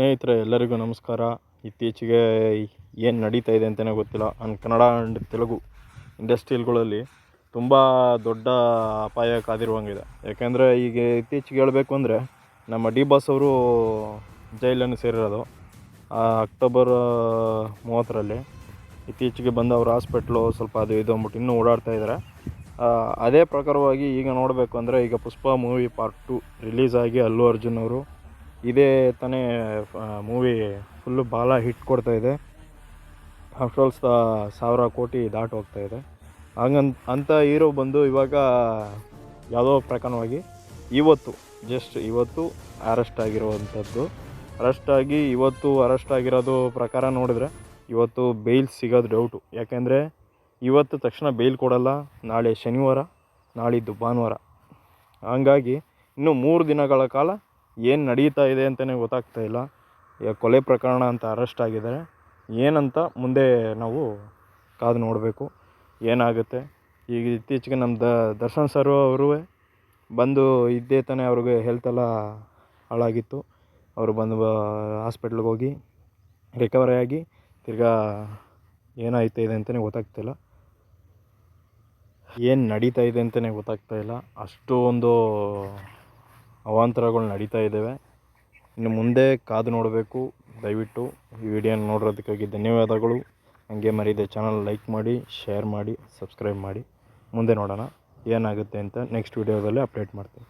ಸ್ನೇಹಿತರೆ, ಎಲ್ಲರಿಗೂ ನಮಸ್ಕಾರ. ಇತ್ತೀಚೆಗೆ ಏನು ನಡೀತಾ ಇದೆ ಅಂತಲೇ ಗೊತ್ತಿಲ್ಲ. ಆ್ಯಂಡ್ ಕನ್ನಡ ಆ್ಯಂಡ್ ತೆಲುಗು ಇಂಡಸ್ಟ್ರಿಯಲ್ಗಳಲ್ಲಿ ತುಂಬ ದೊಡ್ಡ ಅಪಾಯ ಕಾದಿರುವಂಗಿದೆ. ಯಾಕೆಂದರೆ ಈಗ ಇತ್ತೀಚೆಗೆ ಹೇಳಬೇಕು ಅಂದರೆ, ನಮ್ಮ ಡಿ ಬಾಸ್ ಅವರು ಜೈಲನ್ನು ಸೇರಿರೋದು. ಅಕ್ಟೋಬರ್ ಮೂವತ್ತರಲ್ಲಿ ಇತ್ತೀಚೆಗೆ ಬಂದು ಅವ್ರ ಹಾಸ್ಪಿಟ್ಲು ಸ್ವಲ್ಪ ಅದು ಇದು ಅಂದ್ಬಿಟ್ಟು ಇನ್ನೂ ಓಡಾಡ್ತಾ ಇದ್ದಾರೆ ಅದೇ ಪ್ರಕಾರವಾಗಿ ಈಗ ನೋಡಬೇಕು ಅಂದರೆ ಈಗ Pushpa movie part two release ಆಗಿ ಅಲ್ಲು ಅರ್ಜುನ್ ಅವರು ಇದೇ ತಾನೇ ಮೂವಿ ಫುಲ್ಲು ಭಾಳ ಹಿಟ್ ಕೊಡ್ತಾ ಇದೆ. ಆಫ್ಟರ್ ಸಾವಿರ ಕೋಟಿ ದಾಟ್ ಹೋಗ್ತಾ ಇದೆ. ಹಂಗಂತ ಅಂಥ ಹೀರೋ ಬಂದು ಇವಾಗ ಯಾವುದೋ ಪ್ರಕಾರವಾಗಿ ಇವತ್ತು ಜಸ್ಟ್ ಇವತ್ತು ಅರೆಸ್ಟ್ ಆಗಿರುವಂಥದ್ದು. ಅರೆಸ್ಟ್ ಆಗಿ ಇವತ್ತು ಅರೆಸ್ಟ್ ಆಗಿರೋದು ಪ್ರಕಾರ ನೋಡಿದ್ರೆ ಇವತ್ತು ಬೇಲ್ ಸಿಗೋದು ಡೌಟು ಯಾಕೆಂದರೆ ಇವತ್ತು ತಕ್ಷಣ ಬೇಲ್ ಕೊಡಲ್ಲ. ನಾಳೆ ಶನಿವಾರ, ನಾಳಿದ್ದು ಭಾನುವಾರ. ಹಂಗಾಗಿ ಇನ್ನು ಮೂರು ದಿನಗಳ ಕಾಲ ಏನು ನಡೀತಾ ಇದೆ ಅಂತಲೇ ಗೊತ್ತಾಗ್ತಾ ಇಲ್ಲ. ಈಗ ಕೊಲೆ ಪ್ರಕರಣ ಅಂತ ಅರೆಸ್ಟ್ ಆಗಿದ್ದಾರೆ. ಏನಂತ ಮುಂದೆ ನಾವು ಕಾದು ನೋಡಬೇಕು. ಏನಾಗುತ್ತೆ? ಈಗ ಇತ್ತೀಚೆಗೆ ನಮ್ಮ ದ, ದರ್ಶನ್ ಸರ್ ಅವರು ಬಂದು ಇದ್ದೇ ತಾನೇ ಅವ್ರಿಗೆ ಹೆಲ್ತ್ ಎಲ್ಲ ಹಾಳಾಗಿತ್ತು. ಅವರು ಬಂದು ಹಾಸ್ಪಿಟ್ಲಿಗೆ ಹೋಗಿ ರಿಕವರಿ ಆಗಿ ತಿರ್ಗಾ ಏನಾಯ್ತಾ ಇದೆ ಅಂತಲೇ ಗೊತ್ತಾಗ್ತಿಲ್ಲ ಏನು ನಡೀತಾ ಇದೆ ಅಂತಲೇ ಗೊತ್ತಾಗ್ತಾ ಇಲ್ಲ. ಅಷ್ಟು ಒಂದು ಅವಾಂತರಗಳು ನಡೀತಾ ಇದ್ದಾವೆ. ಇನ್ನು ಮುಂದೆ ಕಾದು ನೋಡಬೇಕು. ದಯವಿಟ್ಟು ಈ ವಿಡಿಯೋನ ನೋಡೋದಕ್ಕಾಗಿ ಧನ್ಯವಾದಗಳು. ಹಂಗೆ ಮರೀದೆ ಚಾನಲ್ ಲೈಕ್ ಮಾಡಿ ಶೇರ್ ಮಾಡಿ ಸಬ್ಸ್ಕ್ರೈಬ್ ಮಾಡಿ. ಮುಂದೆ ನೋಡೋಣ. ಏನಾಗುತ್ತೆ ಅಂತ ನೆಕ್ಸ್ಟ್ ವಿಡಿಯೋದಲ್ಲಿ ಅಪ್ಡೇಟ್ ಮಾಡ್ತೀನಿ.